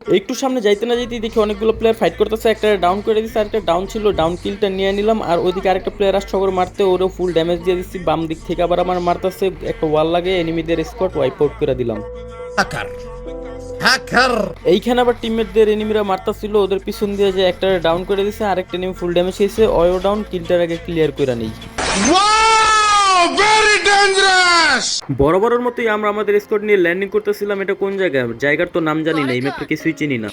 একটু সামনে যাইতে না যাইতে দেখি অনেকগুলো প্লেয়ার ফাইট করতেছে। একটা ডাউন করে দিচ্ছে আর একটা ডাউন ছিল ডাউন কিলটা নিয়ে নিলাম। আর ওইদিকে আরেকটা প্লেয়ার আসছে ওর মারতে ওরও ফুল ড্যামেজ দিয়ে দিচ্ছি বাম দিক থেকে আবার আমার মারতেছে একটা ওয়াল লাগে এনিমিদের স্কট ওয়াইপ আউট করে দিলাম। এইখানে আবার টিমমেটদের এনিমিরা মারতাছিল ওদের পিছন দিয়ে যে একটা ডাউন করে দিছে আরেকটা এনিমি ফুল ড্যামেজ হয়েছে অয়ো ডাউন কিলটার আগে ক্লিয়ার করে নেই। ভেরি ডেঞ্জারাস বরাবরের মতোই আমরা আমাদের স্কোয়াড নিয়ে ল্যান্ডিং করতেছিলাম এটা কোন জায়গা? জায়গার তো নাম জানি না এই ম্যাপটা কিছুই চিনি না।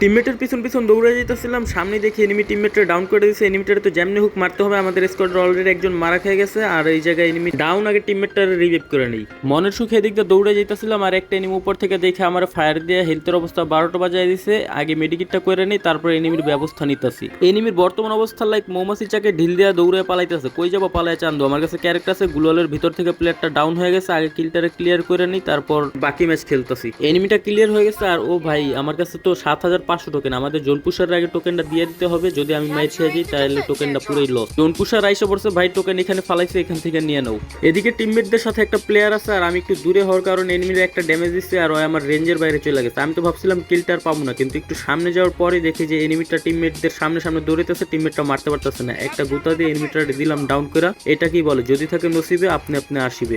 টিমমেটের পিছন পিছন দৌড়ে যেতেছিলাম সামনে দেখি এনিমি টিমমেটটা ডাউন করে দিয়েছে এনিমিটারে তো যেমনি হুক মারতে হবে আমাদের স্কোয়াডের অলরেডি একজন মারা খেয়ে গেছে আর এই জায়গায় এনিমি ডাউন আগে টিমমেটটা রিভাইভ করে নেই। মনের সুখে এদিক দিয়ে দৌড়ে যেতেছিলাম আর একটা এনিমি উপর থেকে দেখে আমার ফায়ার দিয়ে হেলথের অবস্থা বারোটা বাজায় দিছে আগে মেডিকেটটা করে নেই তারপর এনিমির ব্যবস্থা নিতেছি। এনিমির বর্তমান অবস্থা লাইক মৌমাছি চাকে ঢিল দেওয়া দৌড়ে পালাইতেছে কই যাব পালায় চান্দু? আমার কাছে ক্যারেক্টার আছে গুলালের ভিতর থেকে প্লেয়ারটা ডাউন হয়ে গেছে আগে কিলটারে ক্লিয়ার করে নিই তারপর বাকি ম্যাচ খেলতেছি। এনিমিটা ক্লিয়ার হয়ে গেছে আর ও ভাই আমার কাছে তো সাত হাজার পাঁচশো টোকেন আমাদের জোনপুষার আগে টোকেনটা দিয়ে দিতে হবে। যদি আমি ম্যাচ খেয়ে যাই তাহলে টোকেনটা পুরোই লস জোনপুষার আইসা পড়ছে ভাই টোকেন এখানে ফালাইছে এখান থেকে নিয়ে নাও। এদিকে টিমমেটদের সাথে একটা প্লেয়ার আছে আর আমি একটু দূরে হওয়ার কারণে এনিমির একটা ড্যামেজ দিচ্ছে আর ও আমার রেঞ্জের বাইরে চলে গেছে। আমি তো ভাবছিলাম কিলটার পাবো না কিন্তু একটু সামনে যাওয়ার পরে দেখি যে এনিমিটা টিমমেটদের সামনে সামনে দৌড়াইতেছে টিমমেটটা মারতে পারতেছে না। একটা গুতা দিয়ে এনিমিটা দিলাম ডাউন করে এটা কি বলে? যদি থাকে নসিবে আপনি আপনি আসিবে।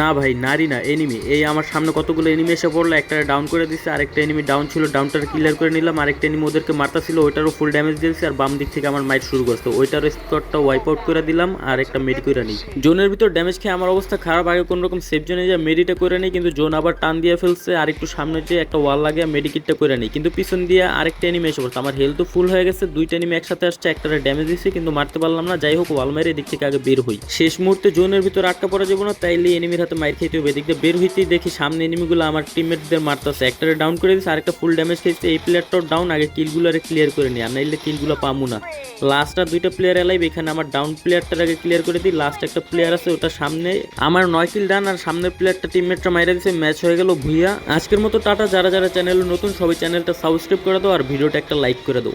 না ভাই নারী না এনিমি এই আমার সামনে কতগুলো এনিমি এসে পড়ল একটা ডাউন করে দিচ্ছে আরেকটা এনিমি ডাউন ছিল ডাউনটার ক্লিয়ার করে নিলাম। আরেকটা এনিমি ওদেরকে মারতা ছিল, ওইটারও ফুল ড্যামেজ দিয়েছে। আর বাম দিক থেকে আমার মাইট শুরু করছে। ওইটার স্কটটা ওয়াইপ আউট করে দিলাম, আর একটা মেডি করে নিই। জোনের ভিতর ড্যামেজ খেয়ে আমার অবস্থা খারাপ। আগে কোনো রকম সেফ জোনে যা মেডিটা করে নিই, কিন্তু জোন আবার টান দিয়ে ফেলছে। আর একটু সামনে যে একটা ওয়াল লাগে মেডিকিটটা করে নিই। কিন্তু পিছন দিয়ে আরেকটা এনিমি এসে পড়ছে। আমার হেলথ ফুল হয়ে গেছে। দুইটা এনিমি একসাথে আসছে একটা ড্যামেজ দিচ্ছে কিন্তু মারতে পারলাম না। যাই হোক ওয়াল মেরে এদিক থেকে আগে বের হই। শেষ মুহূর্তে জোনের ভিতর আটকা পড়া যাব না, তাইলে এনিমির হাতে মাইর খেতে হবে এদিক দিয়ে বের হইতেই দেখি সামনে এনিমিগুলো আমার টিমমেটদের মারতেছে। একটারে ডাউন করে দিচ্ছে আরেকটা ফুল ড্যামেজ খেয়েছে, এই প্লেয়ারটাও ডাউন আগে কিলগুলো আরে ক্লিয়ার করে নিই আর নাইলে কিলগুলো পামু না। লাস্ট আর দুইটা প্লেয়ার এলাইভ এখানে আমার ডাউন প্লেয়ারটার আগে ক্লিয়ার করে দিই লাস্ট একটা প্লেয়ার আছে, ওটা সামনে, আমার নয় কিল ডান আর সামনের প্লেয়ারটা টিমমেটটা মাইরা দিছে ম্যাচ হয়ে গেল ভুইয়া আজকের মতো টাটা, যারা যারা চ্যানেল নতুন, সবাই চ্যানেলটা সাবস্ক্রাইব করে দাও, আর ভিডিওটা একটা লাইক করে দাও।